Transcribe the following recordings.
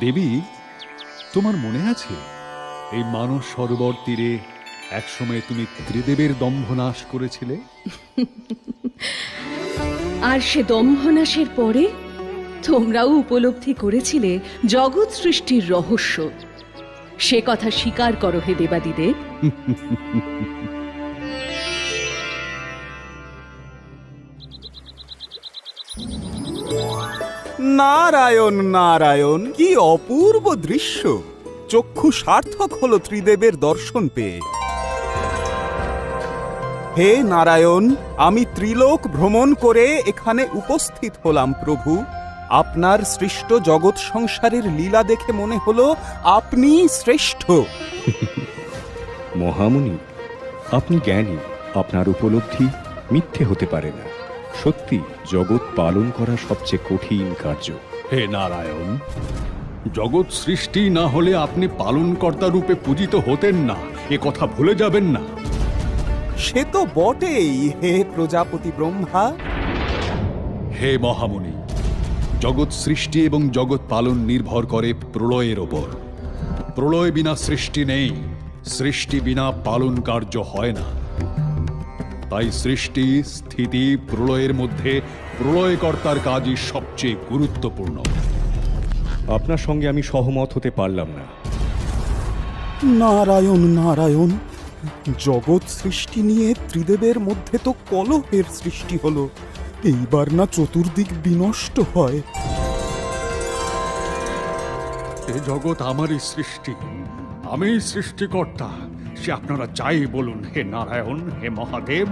দেবী তোমার মনে আছে এই মানস সরোবর তীরে একসময় তুমি ত্রিদেবের দম্ভ নাশ করেছিলে? আর সে দম্ভনাশের পরে তোমরাও উপলব্ধি করেছিলে জগৎ সৃষ্টির রহস্য। সে কথা স্বীকার করো হে দেবাদিদে নারায়ণ নারায়ণ, কি অপূর্ব দৃশ্য। চক্ষু সার্থক হলো ত্রিদেবের দর্শন পেয়ে। হে নারায়ণ, আমি ত্রিলোক ভ্রমণ করে এখানে উপস্থিত হলাম, প্রভু। আপনার সৃষ্ট জগৎ সংসারের লীলা দেখে মনে হলো আপনি শ্রেষ্ঠ। মহামুনি, আপনি জ্ঞানী, আপনার উপলব্ধি মিথ্যে হতে পারে না। সত্যি জগৎ পালন করা সবচেয়ে কঠিন কার্য। হে নারায়ণ জগৎ সৃষ্টি না হলে আপনি পালনকর্তা রূপে পূজিত হতেন না এ কথা ভুলে যাবেন না। সে তো বটেই হে প্রজাপতি ব্রহ্মা। হে মহামুনি জগৎ সৃষ্টি এবং জগৎ পালন নির্ভর করে প্রলয়ের ওপর। প্রলয় বিনা সৃষ্টি নেই সৃষ্টি বিনা পালন কার্য হয় না। তাই সৃষ্টি স্থিতি প্রলয়ের মধ্যে প্রলয়কর্তার কাজই সবচেয়ে গুরুত্বপূর্ণ। আপনার সঙ্গে আমি সহমত হতে পারলাম না। নারায়ণ নারায়ণ জগৎ সৃষ্টি নিয়ে ত্রিদেবের মধ্যে তো কলহের সৃষ্টি হলো। এইবার না চতুর্দিক বিনষ্ট হয়। এ জগৎ আমারই সৃষ্টি আমিই সৃষ্টিকর্তা। সে আপনারা চাই বলুন, হে নারায়ণ, হে মহাদেব।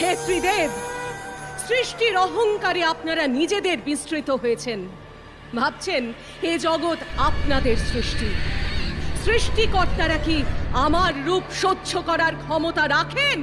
হে ত্রিদেব সৃষ্টির অহংকারে আপনারা নিজেদের বিস্তৃত হয়েছেন। ভাবছেন এ জগৎ আপনাদের সৃষ্টি। সৃষ্টিকর্তারা কি আমার রূপ সহ্য করার ক্ষমতা রাখেন?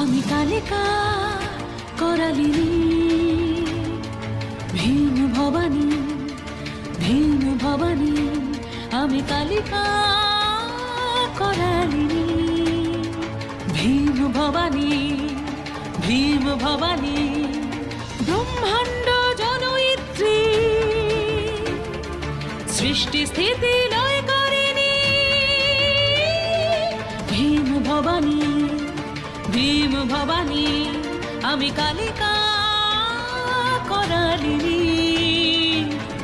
আমি কালিকা করালিনী। ভীম ভবানী ভীম ভবানী, আমি কালিকা করালিনী। ভীম ভবানী ভীম ভবানী, ব্রহ্মাণ্ড জনয়িত্রী। সৃষ্টি স্থিতি লয় করিনি। ভীম ভবানী ভীম ভবানী আমি কালিকা করালিনী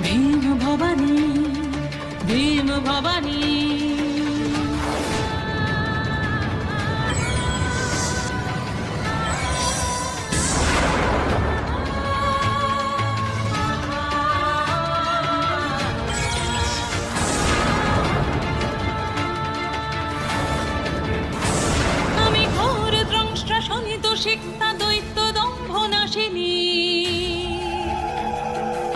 ভীম ভবানী ভীম ভবানী শিক্ষা দৈত্য দম্ভ নাশিনী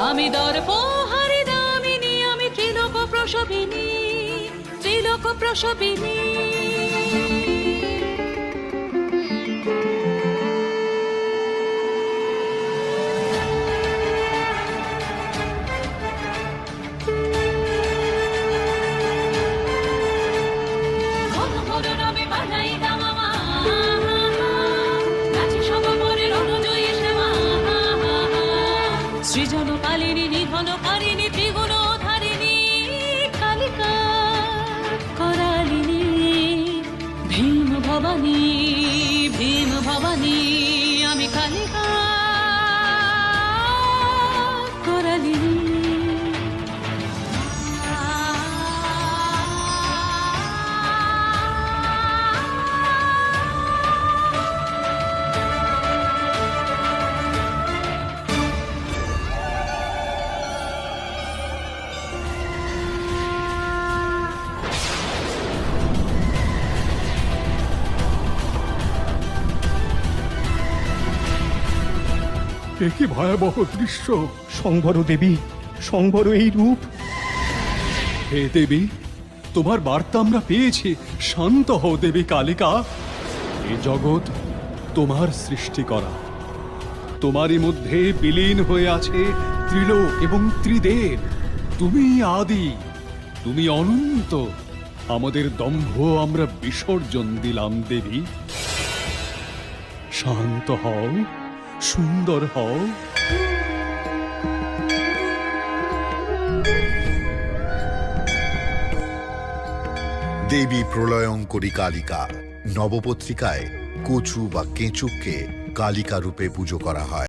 আমি দর্প হারি দামিনী আমি ত্রিলোক প্রসবিনী ত্রিলোক প্রসবিনী সৃজন কালিনী নিধন কারিণী ত্রিগুণ ধারিণী কালিকা করালিনী ভীম ভবানী ভীম ভবানী আমি কালিকা এ কি ভয়াবহ দৃশ্য? সংবর দেবী সংবর এই রূপ। হে দেবী তোমার বার্তা আমরা পেয়েছি। শান্ত হও দেবী কালিকা। এ জগৎ তোমার সৃষ্টি করা। তোমারই মধ্যে বিলীন হয়ে আছে ত্রিলোক এবং ত্রিদেব। তুমি আদি তুমি অনন্ত। আমাদের দম্ভ আমরা বিসর্জন দিলাম দেবী। শান্ত হও। সুন্দর হও। দেবী প্রলয়ঙ্করী কালিকা নবপত্রিকায় কচু বা কেঁচুককে কালিকা রূপে পুজো করা হয়।